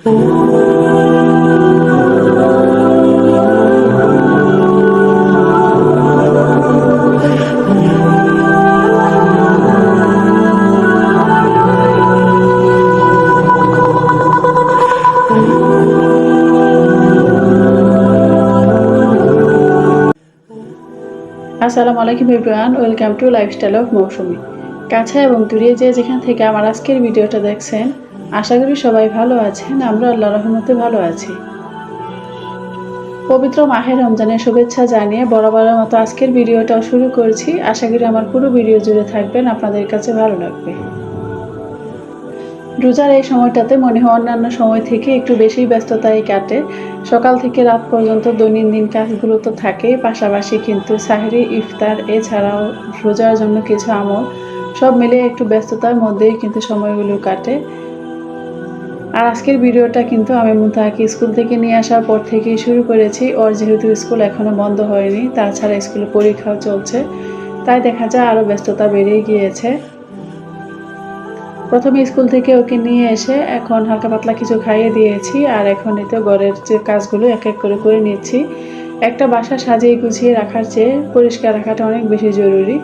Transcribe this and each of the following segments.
আসসালামু আলাইকুম everyone, welcome to lifestyle of Mousumi. কাছে এবং দূরে যে যেখান থেকে আমার আজকের ভিডিওটা দেখছেন আশা করি সবাই ভালো আছেন, আমরা আল্লাহ রহমতে ভালো আছি। পবিত্র মাহের রমজানের শুভেচ্ছা জানিয়ে বরাবরের মতো আজকের ভিডিওটাও শুরু করছি। আশা করি আমার পুরো ভিডিও জুড়ে থাকবেন, আপনাদের কাছে ভালো লাগবে। রোজার এই সময়টাতে মনে হয় অন্যান্য সময় থেকে একটু বেশি ব্যস্ততাই কাটে। সকাল থেকে রাত পর্যন্ত দৈনন্দিন কাজগুলো তো থাকেই, পাশাপাশি কিন্তু সাহেরি, ইফতার, এছাড়াও রোজার জন্য কিছু আমল, সব মিলে একটু ব্যস্ততার মধ্যেই কিন্তু সময়গুলো কাটে। আর আজকের ভিডিওটা কিন্তু আমি মুতাহাকে স্কুল থেকে নিয়ে আসার পর থেকেই শুরু করেছি। ওর যেহেতু স্কুল এখনও বন্ধ হয়নি, তাছাড়া স্কুলে পরীক্ষাও চলছে, তাই দেখা যায় আরও ব্যস্ততা বেড়েই গিয়েছে। প্রথমে স্কুল থেকে ওকে নিয়ে এসে এখন হালকা পাতলা কিছু খাইয়ে দিয়েছি, আর এখন এতে ঘরের যে কাজগুলো এক এক করে করে নিচ্ছি। একটা বাসা সাজিয়ে গুছিয়ে রাখার চেয়ে পরিষ্কার রাখাটা অনেক বেশি জরুরি।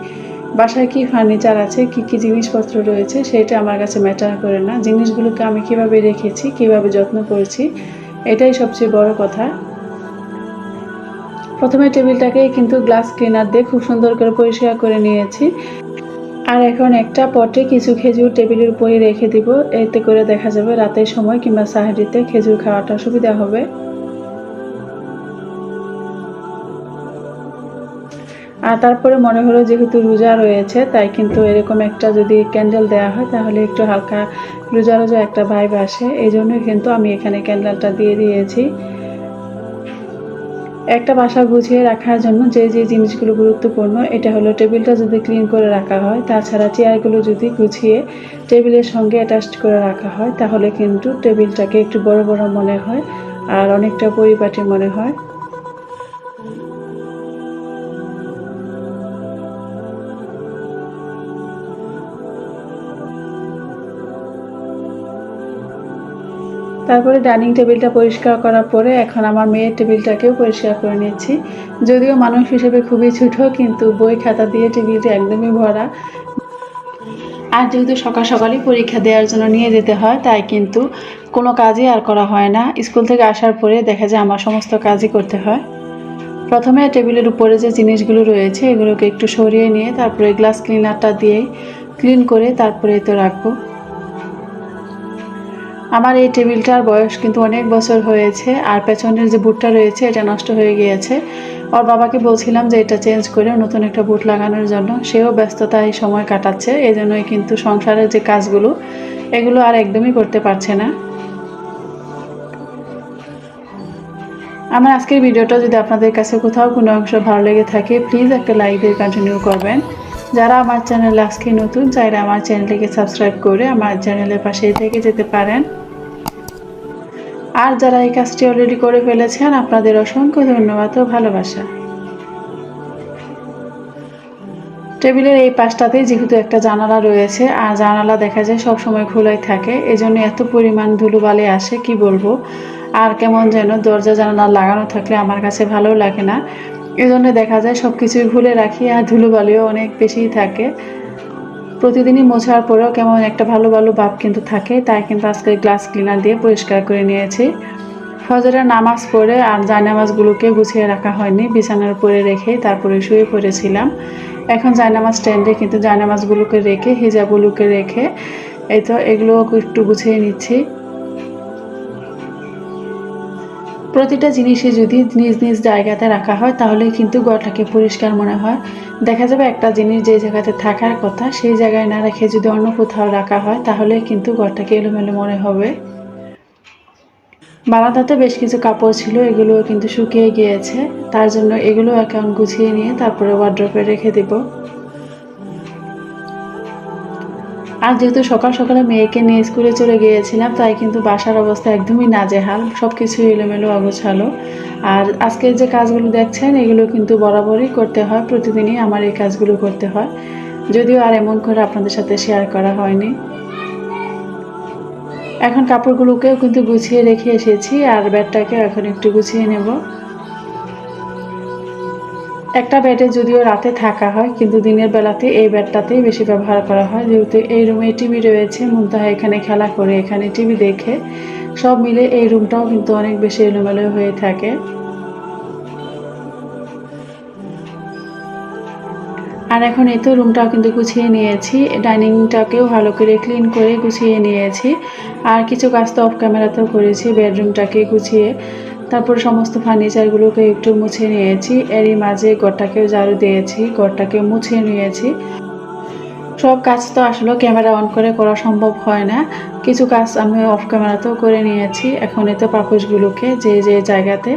বাসায় কি ফার্নিচার আছে, কি কি জিনিসপত্র রয়েছে সেটা আমার কাছে ম্যাটার করে না। জিনিসগুলোকে আমি কীভাবে রেখেছি, কীভাবে যত্ন করেছি, এটাই সবচেয়ে বড় কথা। প্রথমে টেবিলটাকে কিন্তু গ্লাস ক্লিনার দিয়ে খুব সুন্দর করে পরিষ্কার করে নিয়েছি। আর এখন একটা পটে কিছু খেজুর টেবিলের উপরে রেখে দিব। এতে করে দেখা যাবে রাতের সময় কিংবা সাহারিতে খেজুর খাওয়াটা সুবিধা হবে। আর তারপরে মনে হলো যেহেতু রোজা রয়েছে, তাই কিন্তু এরকম একটা যদি ক্যান্ডেল দেওয়া হয়, তাহলে একটু হালকা রোজা রোজা একটা ভাইব আসে। এই জন্যই কিন্তু আমি এখানে ক্যান্ডেলটা দিয়ে দিয়েছি। একটা বাসা গুছিয়ে রাখার জন্য যে যে জিনিসগুলো গুরুত্বপূর্ণ, এটা হলো টেবিলটা যদি ক্লিন করে রাখা হয়, তাছাড়া চেয়ারগুলো যদি গুছিয়ে টেবিলের সঙ্গে অ্যাটাচড করে রাখা হয়, তাহলে কিন্তু টেবিলটাকে একটু বড় বড় মনে হয়, আর অনেকটা পরিপাটি মনে হয়। তারপরে ডাইনিং টেবিলটা পরিষ্কার করার পরে এখন আমার মেয়ের টেবিলটাকেও পরিষ্কার করে নিচ্ছি যদিও মানুষ হিসেবে খুবই ছোট, কিন্তু বই, খাতা দিয়ে টেবিলটা একদমই ভরা। আর যেহেতু সকাল সকালই পরীক্ষা দেওয়ার জন্য নিয়ে যেতে হয়, তাই কিন্তু কোনো কাজই আর করা হয় না। স্কুল থেকে আসার পরে দেখা যায় আমার সমস্ত কাজই করতে হয়। প্রথমে টেবিলের উপরে যে জিনিসগুলো রয়েছে, এগুলোকে একটু সরিয়ে নিয়ে তারপরে গ্লাস ক্লিনারটা দিয়ে ক্লিন করে তারপরে তো রাখব। আমার এই টেবিলটার বয়স কিন্তু অনেক বছর হয়েছে, আর পেছনের যে বুটটা রয়েছে এটা নষ্ট হয়ে গিয়েছে। ওর বাবাকে বলছিলাম যে এটা চেঞ্জ করে নতুন একটা বুট লাগানোর জন্য। সেও ব্যস্ততায় সময় কাটাচ্ছে এই জন্যই কিন্তু সংসারের যে কাজগুলো, এগুলো আর একদমই করতে পারছে না। আমার আজকের ভিডিওটা যদি আপনাদের কাছে কোথাও কোনো অংশ ভালো লেগে থাকে প্লিজ একটা লাইক দিয়ে কন্টিনিউ করবেন। যারা আমার চ্যানেল আজকে নতুন, চাইলে আমার চ্যানেলটিকে সাবস্ক্রাইব করে আমার চ্যানেলের পাশেই থেকে যেতে পারেন। আর যারা এই কাজটি অলরেডি করে ফেলেছেন, আপনাদের অসংখ্য ধন্যবাদ ও ভালোবাসা। টেবিলের এই পাশটাতেই যেহেতু একটা জানালা রয়েছে, আর জানালা দেখা যায় সব সময় খোলাই থাকে, এজন্য এত পরিমাণ ধুলোবালি আসে, কি বলব? আর কেমন যেন দরজা জানালা লাগানো থাকলে আমার কাছে ভালো লাগে না। এই জন্য দেখা যায় সব কিছুই ভুলে রাখি আর ধুলোবালিও অনেক বেশিই থাকে। প্রতিদিনই মোছার পরেও কেমন একটা ভালো ভালো ভাব কিন্তু থাকে, তাই কিন্তু আজকে গ্লাস ক্লিনার দিয়ে পরিষ্কার করে নিয়েছি। ফজরের নামাজ পড়ে আর জায়নামাজগুলোকে গুছিয়ে রাখা হয়নি, বিছানার উপরে রেখে তারপরে শুয়ে পড়েছিলাম। এখন জায়নামাজ স্ট্যান্ডে কিন্তু জায়নামাজগুলোকে রেখে, হিজাবগুলোকে রেখে, এই তো এগুলো একটু গুছিয়ে নিচ্ছি। প্রতিটা জিনিসে যদি নিজ নিজ জায়গাতে রাখা হয় তাহলে কিন্তু ঘরটাকে পরিষ্কার মনে হয়। দেখা যাবে একটা জিনিস যে জায়গাতে থাকার কথা, সেই জায়গায় না রেখে যদি অন্য কোথাও রাখা হয় তাহলে কিন্তু ঘরটাকে এলোমেলো মনে হবে। বারান্দাতে বেশ কিছু কাপড় ছিল এগুলো কিন্তু শুকিয়ে গিয়েছে। তার জন্য এগুলো অ্যাকাউন্ট গুছিয়ে নিয়ে তারপরে ওয়ার্ড্রপে রেখে দেবো। আর যেহেতু সকাল সকালে মেয়েকে নিয়ে স্কুলে চলে গিয়েছিলাম, তাই কিন্তু বাসার অবস্থা একদমই নাজেহাল। সব কিছু এলোমেলো, অগোছালো। আর আজকের যে কাজগুলো দেখছেন, এগুলো কিন্তু বরাবরই করতে হয়। প্রতিদিনই আমার এই কাজগুলো করতে হয়। যদিও আর এমন করে আপনাদের সাথে শেয়ার করা হয়নি। এখন কাপড়গুলোকেও কিন্তু গুছিয়ে রেখে এসেছি, আর ব্যাডটাকেও এখন একটু গুছিয়ে নেব। একটা ব্যাডে যদিও রাতে থাকা হয়, কিন্তু দিনের বেলাতে এই ব্যাডটাতেই বেশি ব্যবহার করা হয়। যেহেতু এই রুমে টিভি রয়েছে, মুন্তাহা এখানে খেলা করে, এখানে টিভি দেখে, সব মিলে এই রুমটাও কিন্তু অনেক বেশি এলোমেলো হয়ে থাকে। আর এখন এই তো রুমটাও কিন্তু গুছিয়ে নিয়েছি। ডাইনিংটাকেও ভালো করে ক্লিন করে গুছিয়ে নিয়েছি। আর কিছু কাজ তো অফ ক্যামেরাতেও করেছি বেডরুমটাকে গুছিয়ে। তারপর সমস্ত ফার্নিচারগুলোকে একটু মুছে নিয়েছি। এরই মাঝে ঘরটাকেও ঝাড়ু দিয়েছি, ঘরটাকে মুছে নিয়েছি। সব কাজ তো আসলে ক্যামেরা অন করে করা সম্ভব হয় না। কিছু কাজ আমি অফ ক্যামেরাতেও করে নিয়েছি। এখন এতে পাপোশগুলোকে যে যে জায়গাতে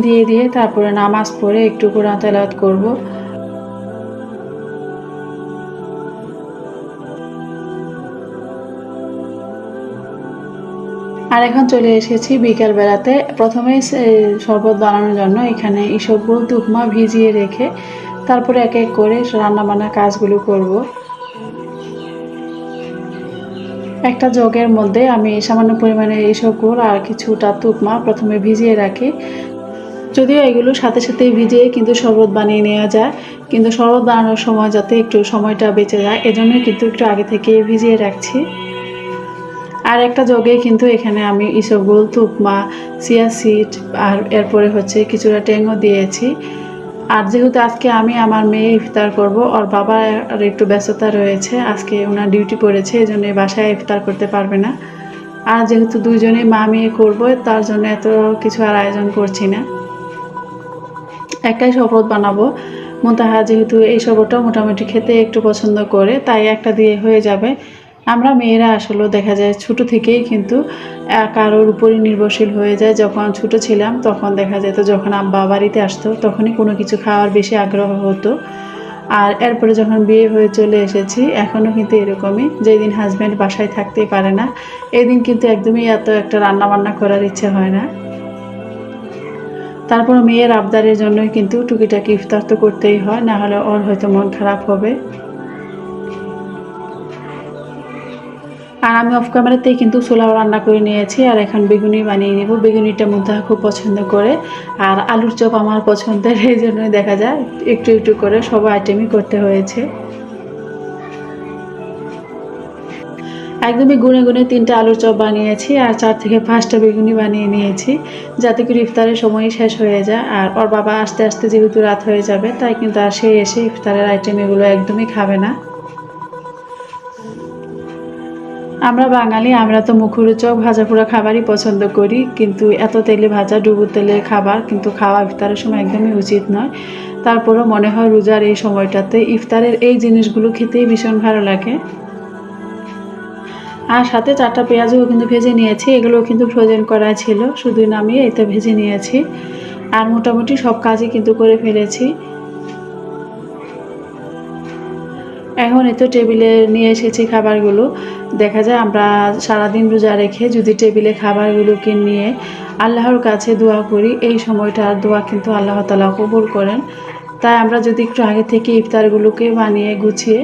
দিয়ে দিয়ে তারপরে নামাজ পড়ে একটু কোরআন তেলাওয়াত করব। আর এখন চলে এসেছি বিকেল বেলাতে প্রথমে শরবত বানানোর জন্য এখানে ইসবগুল তুকমা ভিজিয়ে রেখে তারপরে এক এক করে রান্না বান্না কাজগুলো করব। একটা জগের মধ্যে আমি সামান্য পরিমাণে এইসব ইসবগুল আর কিছুটা তুকমা প্রথমে ভিজিয়ে রাখি। যদিও এগুলো সাথে সাথে ভিজিয়ে কিন্তু শরবত বানিয়ে নেওয়া যায়। কিন্তু শরবত বানানোর সময় যাতে একটু সময়টা বেঁচে যায় এজন্যই কিন্তু একটু আগে থেকে ভিজিয়ে রাখছি। আর একটা জগে কিন্তু এখানে আমি ইসবগুল, তুকমা, সিয়া সিট আর এরপরে হচ্ছে কিছুটা ট্যাংও দিয়েছি। আর যেহেতু আজকে আমি আমার মেয়ে ইফতার করব, ওর বাবা আর একটু ব্যস্ততা রয়েছে, আজকে ওনার ডিউটি পড়েছে, এই জন্য বাসায় ইফতার করতে পারবে না। আর যেহেতু দুইজনে মা মেয়ে করব, তার জন্য এত কিছু আর আয়োজন করছি না। একটাই শপথ বানাবো। মোতাহা যেহেতু এই শপথটা মোটামুটি খেতে একটু পছন্দ করে, তাই একটা দিয়ে হয়ে যাবে। আমরা মেয়েরা আসলে দেখা যায় ছোট থেকেই কিন্তু কারোর উপরই নির্ভরশীল হয়ে যায়। যখন ছোট ছিলাম তখন দেখা যেত যখন আব্বা বাড়িতে আসতো তখনই কোনো কিছু খাওয়ার বেশি আগ্রহ হতো। আর এরপরে যখন বিয়ে হয়ে চলে এসেছি এখনও কিন্তু এরকমই। যেদিন হাজব্যান্ড বাসায় থাকতেই পারে না এই দিন কিন্তু একদমই এত একটা রান্না বান্না করার ইচ্ছে হয় না। তারপর মেয়ের আবদারের জন্যই কিন্তু টুকিটাকি ইফতার তো করতেই হয় না হলে ওর হয়তো মন খারাপ হবে। আর আমি অফ ক্যামেরাতেই কিন্তু ছোলাও রান্না করে নিয়েছি, আর এখন বেগুনি বানিয়ে নেব। বেগুনিটা মধ্যে খুব পছন্দ করে, আর আলুর চপ আমার পছন্দের, এই জন্যই দেখা যায়, একটু একটু করে সব আইটেমই করতে হয়েছে। একদমই গুনে গুনে তিনটা আলুর চপ বানিয়েছি, আর চার থেকে পাঁচটা বেগুনি বানিয়ে নিয়েছি, যাতে করে ইফতারের সময় শেষ হয়ে যায়। আর ওর বাবা আস্তে আস্তে যেহেতু রাত হয়ে যাবে, তাই কিন্তু আর সে এসে ইফতারের আইটেম এগুলো একদমই খাবে না। আমরা বাঙালি, আমরা তো মুখরোচক ভাজা পোড়া খাবারই পছন্দ করি, কিন্তু এত তেলে ভাজা ডুবু তেলে খাবার কিন্তু খাওয়া ইফতারের সময় একদমই উচিত নয়। তারপরও মনে হয় রোজার এই সময়টাতে ইফতারের এই জিনিসগুলো খেতেই ভীষণ ভালো লাগে। আর সাথে চারটা পেঁয়াজও কিন্তু ভেজে নিয়েছি এগুলো কিন্তু ফ্রোজেন করা ছিল শুধু নামিয়ে এতে ভেজে নিয়েছি। আর মোটামুটি সব কাজই কিন্তু করে ফেলেছি। এখন এতো টেবিলে নিয়ে এসেছি খাবারগুলো। দেখা যায় আমরা সারাদিন রোজা রেখে যদি টেবিলে খাবারগুলোকে নিয়ে আল্লাহর কাছে দোয়া করি, এই সময়টার দোয়া কিন্তু আল্লাহ তালা কবুল করেন। তাই আমরা যদি একটু আগে থেকে ইফতারগুলোকে বানিয়ে গুছিয়ে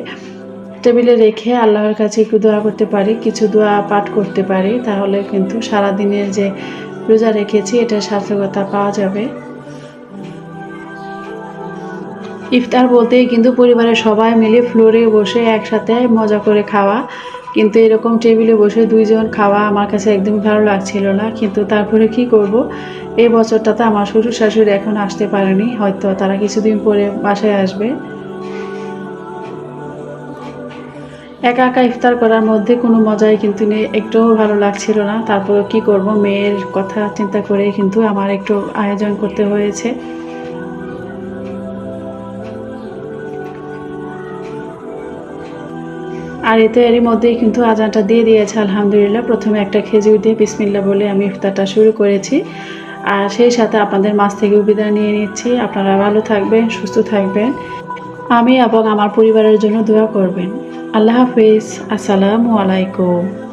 টেবিলে রেখে আল্লাহর কাছে একটু দোয়া করতে পারি, কিছু দোয়া পাঠ করতে পারি, তাহলে কিন্তু সারাদিনের যে রোজা রেখেছি এটা সার্থকতা পাওয়া যাবে। ইফতার বলতেই কিন্তু পরিবারের সবাই মিলে ফ্লোরে বসে একসাথে মজা করে খাওয়া। কিন্তু এরকম টেবিলে বসে দুইজন খাওয়া আমার কাছে একদমই ভালো লাগছিল না। কিন্তু তারপরে কি করব? এই বছরটাতে আমার শ্বশুর শাশুড়ি এখন আসতে পারেনি। হয়তো তারা কিছুদিন পরে বাসায় আসবে। একা একা ইফতার করার মধ্যে কোনো মজাই কিন্তু নেই। একটুও ভালো লাগছিল না। তারপরে কি করব? মেয়ের কথা চিন্তা করে কিন্তু আমার একটু আয়োজন করতে হয়েছে। আর এতে এরই মধ্যেই কিন্তু আজানটা দিয়ে দিয়েছে, আলহামদুলিল্লাহ। প্রথমে একটা খেজুর দিয়ে বিসমিল্লা বলে আমি ইফতারটা শুরু করেছি। আর সেই সাথে আপনাদের মাছ থেকে বিদায় নিয়ে নিচ্ছি। আপনারা ভালো থাকবেন, সুস্থ থাকবেন। আমি এবং আমার পরিবারের জন্য দোয়া করবেন। আল্লাহ হাফিজ। আসসালামু আলাইকুম।